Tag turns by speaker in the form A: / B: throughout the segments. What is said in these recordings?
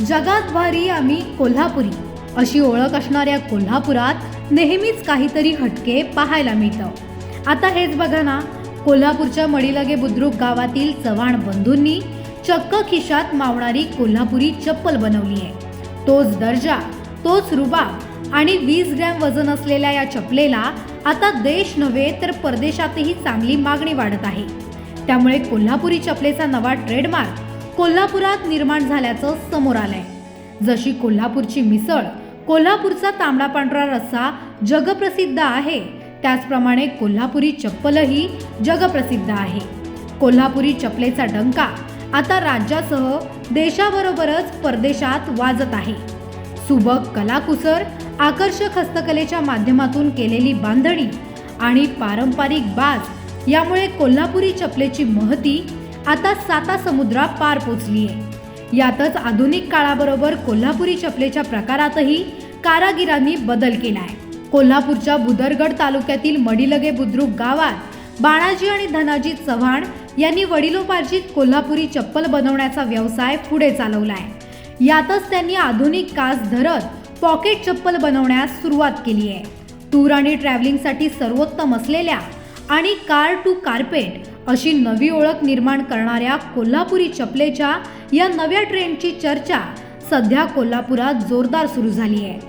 A: जगात भारी आम्ही कोल्हापुरी. अशी ओळख असणाऱ्या कोल्हापुरात नेहमीच काहीतरी हटके पाहायला मिळतं. आता हेच बघा ना कोल्हापूरच्या मडीलगे बुद्रुक गावातील चव्हाण बंधूंनी चक्क खिशात मावणारी कोल्हापुरी चप्पल बनवली आहे तोच दर्जा तोच रुबाब आणि वीस ग्रॅम वजन असलेल्या या चपलेला आता देश नव्हे तर परदेशातही चांगली मागणी वाढत आहे. त्यामुळे कोल्हापुरी चपलेचा नवा ट्रेडमार्क कोल्हापुरात निर्माण झाल्याचं समोर आलंय. जशी कोल्हापूरची मिसळ कोल्हापूरचा तांबडा पांढरा रस्सा जगप्रसिद्ध आहे त्याचप्रमाणे कोल्हापुरी चप्पलही जगप्रसिद्ध आहे. कोल्हापुरी चपलेचा डंका आता राज्यासह देशाबरोबरच परदेशात वाजत आहे. सुबक कलाकुसर आकर्षक हस्तकलेच्या माध्यमातून केलेली बांधणी आणि पारंपरिक बाज यामुळे कोल्हापुरी चपलेची महती आता साता समुद्रा पार पोचली आहे यातच आधुनिक काळाबरोबर कोल्हापुरी चपलेच्या प्रकारातही कारागिरांनी बदल केला आहे कोल्हापूरच्या बुदरगड तालुक्यातील मडिलगे बुद्रुक गावात बाणाजी आणि धनाजी चव्हाण यांनी वडिलोपार्जित कोल्हापुरी चप्पल बनवण्याचा व्यवसाय पुढे चालवला आहे यातच त्यांनी आधुनिक कास धरत पॉकेट चप्पल बनवण्यास सुरुवात केली आहे टूर आणि ट्रॅव्हलिंगसाठी सर्वोत्तम असलेल्या आणि कार टू कार्पेट अशी नवी ओळख निर्माण करणाऱ्या कोल्हापुरी चपलेच्या या नव्या ट्रेंडची चर्चा सध्या कोल्हापुरात जोरदार सुरू झाली आहे.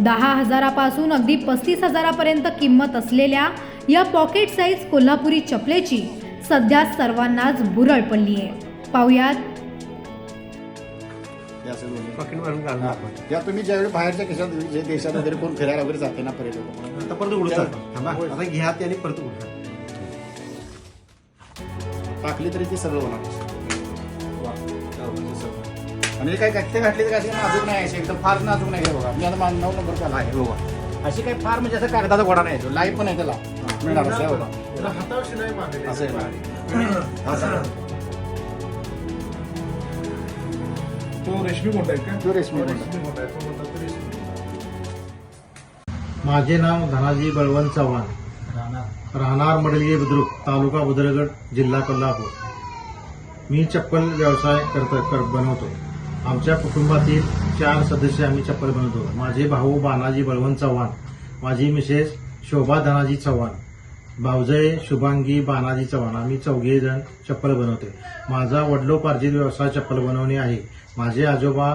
A: दहा हजारापासून अगदी पस्तीस हजारापर्यंत किंमत असलेल्या या पॉकेट साईज कोल्हापुरी चपलेची सध्या सर्वांनाच बुरळ पडली आहे. पाहुयात.
B: हे. या तुम्ही ज्यावेळी बाहेरच्या देशात वगैरे कोण फिरायला वगैरे जाते ना पर्यटक
C: आता परत. आता घ्या ते आणि परत उघडा
B: टाकली तरी ती सरळ होणार. आणि काय घातले घातले तर अशी नाजूक नाही अशी एकदम फार नाजूक नाही बघा. मी आता नऊ नंबर केला आहे बघा अशी काही फार म्हणजे असं कागदाचा गोडा नाही तो लाईफ पण आहे त्याला. मिळणार असं आहे बघा. असं आहे बघा. असं आहे.
D: तो रेशमी कोणता आहे का?
B: तो रेशमी कोंडा.
D: रेशमी कोणता आहे. तो म्हणतात रेशमी
E: माझे नाव धनाजी बळवंत चव्हाण. राहणार. मडलगे बुद्रुक तालुका बुद्रगड जिल्हा कोल्हापूर. मी चप्पल व्यवसाय करत कर बनवतो. आमच्या कुटुंबातील चार सदस्य आम्ही चप्पल बनवतो. माझे भाऊ बानाजी बळवंत चव्हाण माझी मिसेस शोभा धनाजी चव्हाण भाऊजय शुभांगी बानाजी चव्हाण. आम्ही चौघे जण चप्पल बनवते माझा वडलोपार्जित व्यवसाय चप्पल बनवणे आहे. माझे आजोबा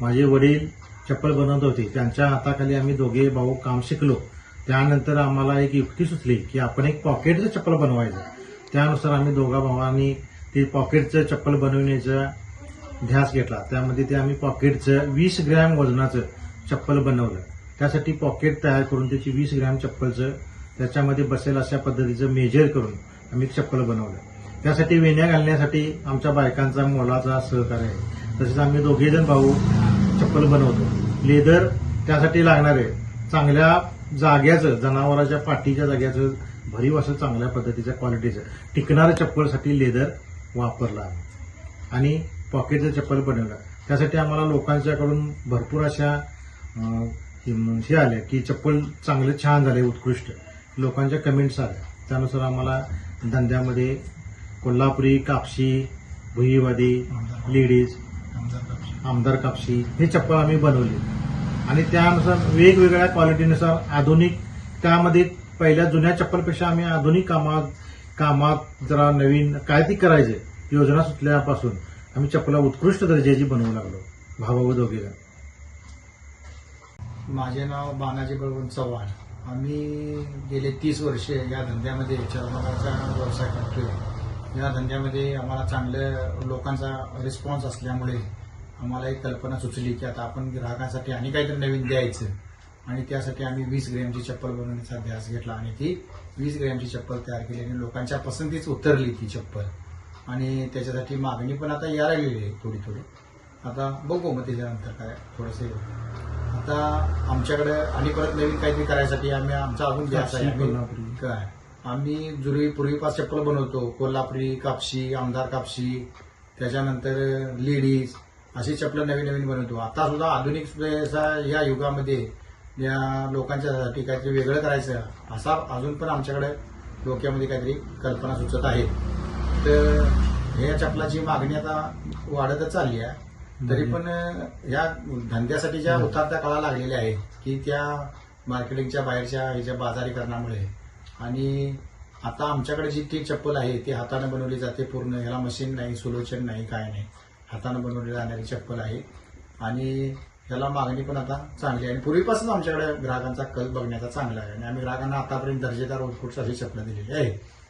E: माझे वडील चप्पल बनवत होते. त्यांच्या हाताखाली आम्ही दोघे भाऊ काम शिकलो. त्यानंतर आम्हाला एक युक्ती सुचली की आपण एक पॉकेटचं चप्पल बनवायचं. त्यानुसार आम्ही दोघा भावांनी ते पॉकेटचं चप्पल बनवण्याचा ध्यास घेतला. त्यामध्ये ते आम्ही पॉकेटचं वीस ग्रॅम वजनाचं चप्पल बनवलं. त्यासाठी पॉकेट तयार करून त्याची वीस ग्रॅम चप्पलचं त्याच्यामध्ये बसेल अशा पद्धतीचं मेजर करून आम्ही चप्पल बनवलं. त्यासाठी वेण्या घालण्यासाठी आमच्या बायकांचा मोलाचा सहकार्य आहे. तसेच आम्ही दोघेजण भाऊ चप्पल बनवतो. लेदर त्यासाठी लागणार आहे. चांगल्या जाग्याचं जनावराच्या पाठीच्या जाग्याचं भरीव असं चांगल्या पद्धतीच्या क्वालिटीचं टिकणाऱ्या चप्पलसाठी लेदर वापरला आणि पॉकेटचं चप्पल बनवलं. त्यासाठी आम्हाला लोकांच्याकडून भरपूर अशा हे आल्या की चप्पल चांगले छान झाले उत्कृष्ट. लोकांच्या कमेंट्स आल्या. त्यानुसार आम्हाला धंद्यामध्ये कोल्हापुरी कापशी भुईवादी लेडीज आमदार कापशी. हे चप्पल आम्ही बनवली. आणि त्यानुसार वेगवेगळ्या क्वालिटीनुसार आधुनिक त्यामध्ये पहिल्या जुन्या चप्पलपेक्षा आम्ही आधुनिक कामात कामात जरा नवीन काय ती करायचे योजना सुचल्यापासून आम्ही चप्पला उत्कृष्ट दर्जाची बनवू लागलो भावावध वगैरे
F: माझे नाव बानाजी बळवंत चव्हाण. आम्ही गेले तीस वर्षे या धंद्यामध्ये चर्मकाचा व्यवसाय करतोय. या धंद्यामध्ये आम्हाला चांगलं लोकांचा रिस्पॉन्स असल्यामुळे आम्हाला एक कल्पना सुचली की आता आपण ग्राहकांसाठी आणि काहीतरी नवीन द्यायचं. आणि त्यासाठी आम्ही वीस ग्रॅमची चप्पल बनवण्याचा ध्यास घेतला आणि ती वीस ग्रॅमची चप्पल तयार केली आणि लोकांच्या पसंतीच उतरली ती चप्पल. आणि त्याच्यासाठी मागणी पण आता यायला लागलेली आहे थोडी थोडी. आता बघू मग त्याच्यानंतर काय थोडंसं आता आमच्याकडे आणि परत नवीन काहीतरी करायसाठी आम्ही आमचा अजून ध्यास आहे. काय? आम्ही जुरी पूर्वीपास चप्पल बनवतो. कोल्हापुरी कापशी आमदार कापशी त्याच्यानंतर लेडीज अशी चप्पल नवीन नवीन बनवतो. आता सुद्धा आधुनिक या युगामध्ये या लोकांच्यासाठी काहीतरी वेगळं करायचं असा अजून पण आमच्याकडे डोक्यामध्ये काहीतरी कल्पना सुचत आहे. तर ह्या चपलाची मागणी आता वाढतच चालली आहे. तरी पण या धंद्यासाठी ज्या उतारत्या कळा लागलेल्या आहेत की त्या मार्केटिंगच्या बाहेरच्या ह्याच्या बाजारीकरणामुळे. आणि आता आमच्याकडे जी ती चप्पल आहे ती हाताने बनवली जाते पूर्ण. ह्याला मशीन नाही सुलोचन नाही काय नाही. हातानं बनवली जाणारी चप्पल आहे. आणि ह्याला मागणी पण आता चांगली आहे. आणि पूर्वीपासून आमच्याकडे ग्राहकांचा कल बघण्याचा चांगला आहे. आणि आम्ही ग्राहकांना आतापर्यंत दर्जेदार उत्कृष्ट अशी चप्पल दिलेली आहे